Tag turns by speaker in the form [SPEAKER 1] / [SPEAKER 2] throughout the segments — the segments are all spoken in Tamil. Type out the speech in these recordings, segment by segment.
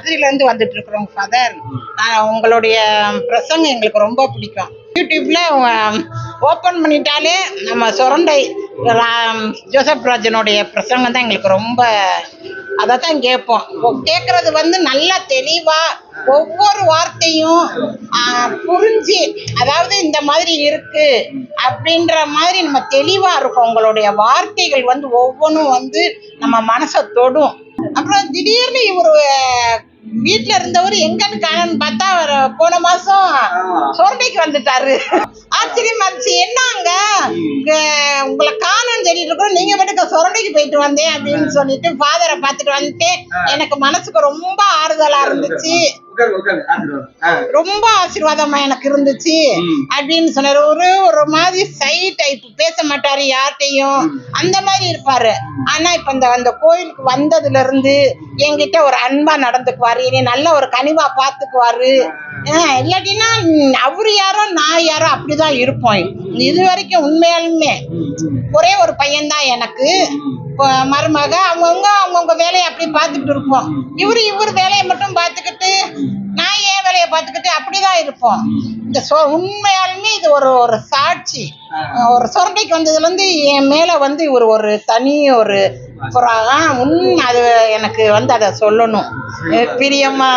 [SPEAKER 1] மதுரையில இருந்து வந்துட்டு இருக்கிறோம் ஃபாதர் உங்களுடைய பிரசங்கம் எங்களுக்கு ரொம்ப பிடிக்கும். யூடியூப்ல ஓப்பன் பண்ணிட்டாலே நம்ம சுரண்டை ஜோசப் ராஜனுடைய பிரசங்கம் தான் எங்களுக்கு ரொம்ப அதை தான் கேட்போம் கேட்கறது வந்து நல்லா தெளிவா ஒவ்வொரு வார்த்தையும் புரிஞ்சு அதாவது இந்த மாதிரி இருக்கு அப்படின்ற மாதிரி நம்ம தெளிவா இருக்கும். உங்களுடைய வார்த்தைகள் வந்து ஒவ்வொன்றும் வந்து நம்ம மனசை தொடும். அப்புறம் திடீர்னு இவர் வீட்ல இருந்தவர் எங்கன்னு காணன்னு பார்த்தா அவர் போன மாசம் சோர்டைக்கு வந்துட்டாரு. ஆச்சரியமா இருந்துச்சு என்னங்க? உங்களை காணும்னு சொல்லிட்டு இருக்கோம். நீங்க மட்டும் சொரண்டைக்கு போயிட்டு வந்தேன் அப்படின்னு சொல்லிட்டு ஃபாதரை பார்த்துட்டு வந்துட்டு எனக்கு மனசுக்கு ரொம்ப ஆறுதலா இருந்துச்சு. ரொம்ப ஆசீர்வாதமா எனக்கு இருந்துச்சு. அப்படின்னு சொன்னாரு. ஒரு ஒரு மாதிரி சை டைப் பேச மாட்டாரு யார்கிட்டயும். அந்த மாதிரி இருப்பாரு. ஆனா இப்ப இந்த அந்த கோயிலுக்கு வந்ததுல இருந்து என்கிட்ட ஒரு அன்பா நடந்துக்குவாரு. என்னை நல்ல ஒரு கனிவா பாத்துக்குவாரு. இல்லாட்டினா அவரு யாரோ நான் யாரோ அப்படிதான் இருப்போம். இது வரைக்கும் உண்மையாலுமே ஒரே ஒரு பையன்தான் எனக்கு. மருமக அவங்கவுங்க அவங்கவுங்க வேலையை அப்படி பார்த்துட்டு இருப்போம். இவரு இவர் வேலையை மட்டும் பார்த்துக்கிட்டு நான் ஏன் வேலையை பார்த்துக்கிட்டு அப்படிதான் இருப்போம். இந்த சொ உண்மையாலுமே இது ஒரு ஒரு சாட்சி. ஒரு சொரண்டைக்கு வந்ததுல இருந்து என் மேல வந்து இவர் ஒரு தனி ஒரு ஒரு உண்மை அது எனக்கு வந்து அதை சொல்லணும். பிரியமா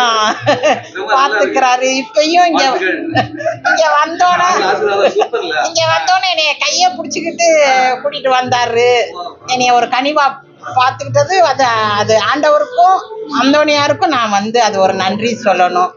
[SPEAKER 1] பாத்துக்கிறாரு இப்பயும் இங்க இங்க
[SPEAKER 2] சூப்பர்ல.
[SPEAKER 1] இங்க வந்தோடனே என்னைய கைய புடிச்சுக்கிட்டு கூட்டிட்டு வந்தாரு. என்னைய ஒரு கனிவா பார்த்துக்கிட்டது அது அது ஆண்டவருக்கும் அந்தோனியாருக்கும் நான் வந்து அது ஒரு நன்றி சொல்லணும்.